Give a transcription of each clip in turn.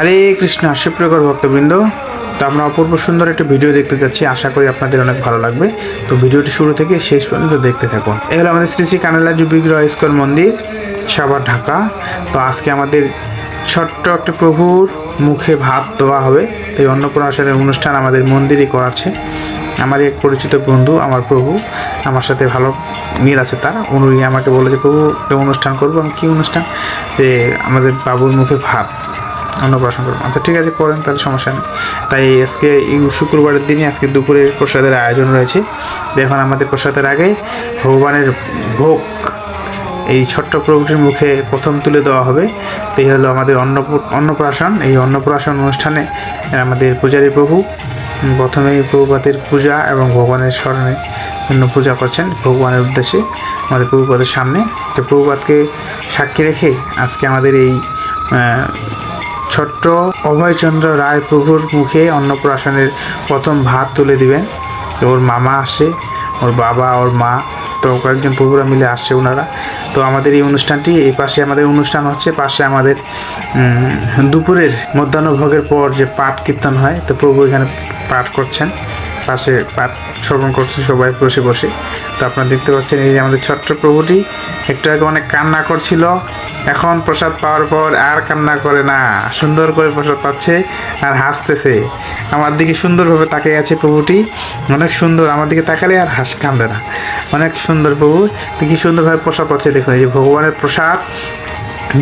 হরে কৃষ্ণ সুপ্রিয়কর ভক্তবৃন্দ। তো আমরা অপূর্ব সুন্দর একটা ভিডিও দেখতে যাচ্ছি। আশা করি আপনাদের অনেক ভালো লাগবে। তো ভিডিওটি শুরু থেকে শেষ পর্যন্ত দেখতে থাকুন। এই হলো আমাদের শ্রী শ্রী কানালা বিগ্রহ ইস্কন মন্দির, সাবার ঢাকা। তো আজকে আমাদের ছোট্ট একটা প্রভুর মুখে ভাত দেওয়া হবে। তো এই অন্নপ্রাশনের অনুষ্ঠান আমাদের মন্দিরই করাচ্ছে। আমার এক পরিচিত বন্ধু, আমার প্রভু। আমার সাথে ভালো মিল আছে তার। উনি আমাকে বলে যে, প্রভু, একটা অনুষ্ঠান করব। আমি কী অনুষ্ঠান? যে আমাদের বাবুর মুখে ভাত। অন্নপ্রাশন করব। আচ্ছা ঠিক আছে করেন তাহলে সমস্যা নেই। তাই আজকে শুক্রবারের দিনই আজকে দুপুরের প্রসাদের আয়োজন রয়েছে। এখন আমাদের প্রসাদের আগে ভগবানের ভোগ এই ছোট্ট প্রভুটির মুখে প্রথম তুলে দেওয়া হবে। এই হলো আমাদের অন্ন অন্নপ্রাশন। এই অন্নপ্রাশন অনুষ্ঠানে আমাদের পূজারী প্রভু উম, প্রথমেই প্রভুপাতের পূজা এবং ভগবানের স্মরণে জন্য পূজা করছেন ভগবানের উদ্দেশ্যে আমাদের প্রভুপাতের সামনে। তো প্রভুপাতকে সাক্ষী রেখে আজকে আমাদের এই ছোট্ট অভয়চন্দ্র রায় প্রভুর মুখে অন্নপ্রাশনের প্রথম ভাত তুলে দিবেন। ওর মামা আসে, ওর বাবা, ওর মা, তো কয়েকজন প্রভুরা মিলে আসছে ওনারা। তো আমাদের এই অনুষ্ঠানটি, এই পাশে আমাদের অনুষ্ঠান হচ্ছে, পাশে আমাদের দুপুরের মধ্যাহ্নভোগের পর যে পাঠ কীর্তন হয়, তো প্রভু এখানে পাঠ করছেন। পাশে পাঠ শ্রবণ করছে, সবাই বসে বসে। তো আপনারা দেখতে পাচ্ছেন এই যে আমাদের ছোট্ট প্রভুটি। একটু আগে অনেক কান্না করছিল, এখন প্রসাদ পাওয়ার পর আর কান্না করে না। সুন্দর করে প্রসাদ পাচ্ছে আর হাসতেছে। আমার দিকে সুন্দরভাবে তাকিয়ে আছে প্রভুটি। অনেক সুন্দর, আমার দিকে তাকালে আর হাস কান্দে না। অনেক সুন্দর প্রভু কি সুন্দরভাবে প্রসাদ পাচ্ছে দেখুন। এই যে ভগবানের প্রসাদ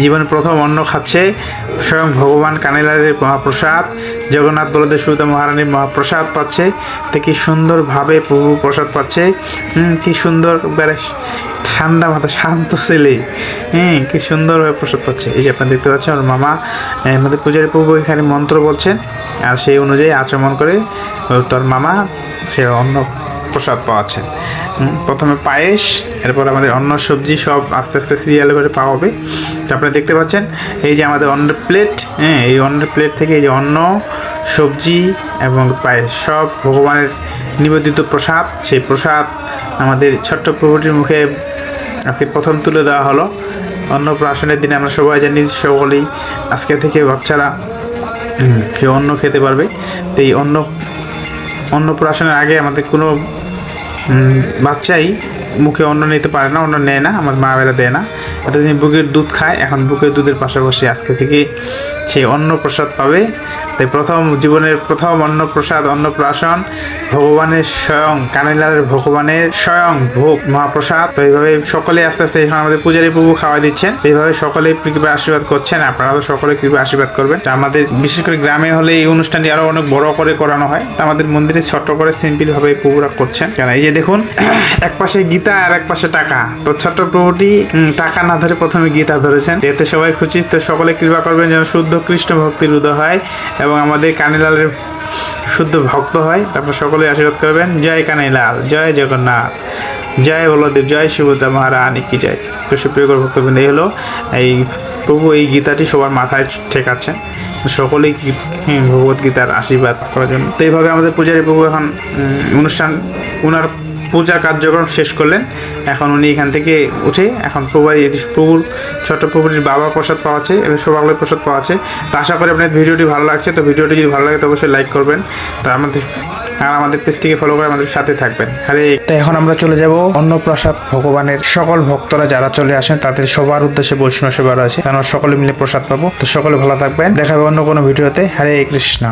জীবনে প্রথম অন্ন খাচ্ছে স্বয়ং ভগবান কানিলারের মহাপ্রসাদ। জগন্নাথ বলদেব সুবিধা মহারানীর মহাপ্রসাদ পাচ্ছে। তো কি সুন্দরভাবে প্রভু প্রসাদ পাচ্ছে। কি সুন্দর ঠান্ডা মাথা শান্ত ছেলে। হ্যাঁ কি সুন্দরভাবে প্রসাদ পাচ্ছে। এই যে আপনারা দেখতে পাচ্ছেন আমার মামা আমাদের পূজারী প্রভু এখানে মন্ত্র বলছেন। আর সেই অনুযায়ী আচমন করে তোর মামা, সে অন্ন প্রসাদ পাওয়াচ্ছেন প্রথমে পায়েস, এরপর আমাদের অন্য সবজি সব আস্তে আস্তে সিরিয়ালে করে পাওয়া হবে। তো আপনারা দেখতে পাচ্ছেন, এই যে আমাদের অন্য প্লেট হ্যাঁ এই অন্য প্লেট থেকে এই যে অন্ন, সবজি এবং পায়েস, সব ভগবানের নিবেদিত প্রসাদ। সেই প্রসাদ আমাদের ছোট্ট প্রভুটির মুখে আজকে প্রথম তুলে দেওয়া হলো। অন্নপ্রাশনের দিনে আমরা সবাই জানি, সকলেই আজকে থেকে বাচ্চারা কেউ অন্ন খেতে পারবে। তো এই অন্ন, অন্নপ্রাশনের আগে আমাদের কোনো বাচ্চাই মুখে অন্য নিতে পারে না অন্য নেয় না, আমার মা বেলা দেয় না। অর্থাৎ বুকের দুধ খায় এখন বুকের দুধের পাশাপাশি আজকে থেকে সে অন্ন প্রসাদ পাবে। তাই প্রথম জীবনের প্রথম অন্নপ্রসাদ, অন্নপ্রাশন, ভগবানের স্বয়ং কানিলালের ভগবানের স্বয়ং ভোগ, মহাপ্রসাদ। তো এইভাবে সকলে আস্তে আস্তে এখন আমাদের পূজারী প্রভু খাওয়া দিচ্ছেন। এইভাবে সকলে কৃপা আশীর্বাদ করছেন, আপনারাও সকলে কৃপা আশীর্বাদ করবেন। আমাদের বিশেষ করে গ্রামে হলে এই অনুষ্ঠানটি আরও অনেক বড় করে করানো হয়। আমাদের মন্দিরে ছোট্ট করে সিম্পল ভাবে প্রভুরা করছেন। কেন, এই যে দেখুন, এক পাশে গীতা আর এক পাশে টাকা। তো ছোট্ট প্রভুটি টাকা না ধরে প্রথমে গীতা ধরেছেন। এতে সবাই খুশি, তো সকলে কৃপা করবেন যেন শুদ্ধ কৃষ্ণ ভক্তির উদয় হয়। এবং আমাদের কানিলালের শুদ্ধ ভক্ত হয়। তারপর সকলে আশীর্বাদ করবেন। জয় কানাইলাল জয় জগন্নাথ, জয় বলদেব, জয় সুভদ্রা মহারানী কি জয়। তো সুপ্রিয় ভক্তবৃন্দ, এই হলো এই প্রভু এই গীতাটি সবার মাথায় ঠেকাচ্ছেন। সকলেই ভগবত গীতার আশীর্বাদ করার জন্য। তো এইভাবে আমাদের পূজারী প্রভু এখন অনুষ্ঠান ওনার পূজার কার্যক্রম শেষ করলেন। এখন উনি এখান থেকে উঠে এখন প্রভুর ছোট প্রভুর বাবা প্রসাদ পাওয়া পাওয়াছে এবং সৌভাগ্য প্রসাদ পাওয়াছে তো আশা করি আপনার ভিডিওটি ভালো লাগছে। তো ভিডিওটি যদি ভালো লাগে তো অবশ্যই লাইক করবেন। তো আমাদের আর আমাদের পেজটিকে ফলো করে আমাদের সাথে থাকবেন। আরে এখন আমরা চলে যাব অন্নপ্রসাদ ভগবানের সকল ভক্তরা যারা চলে আসেন তাদের সবার উদ্দেশ্যে বৈষ্ণব সেবা রয়েছে। তারা সকলে মিলে প্রসাদ পাবো। তো সকলে ভালো থাকবেন। দেখা হবে অন্য কোনো ভিডিওতে। হরে কৃষ্ণ।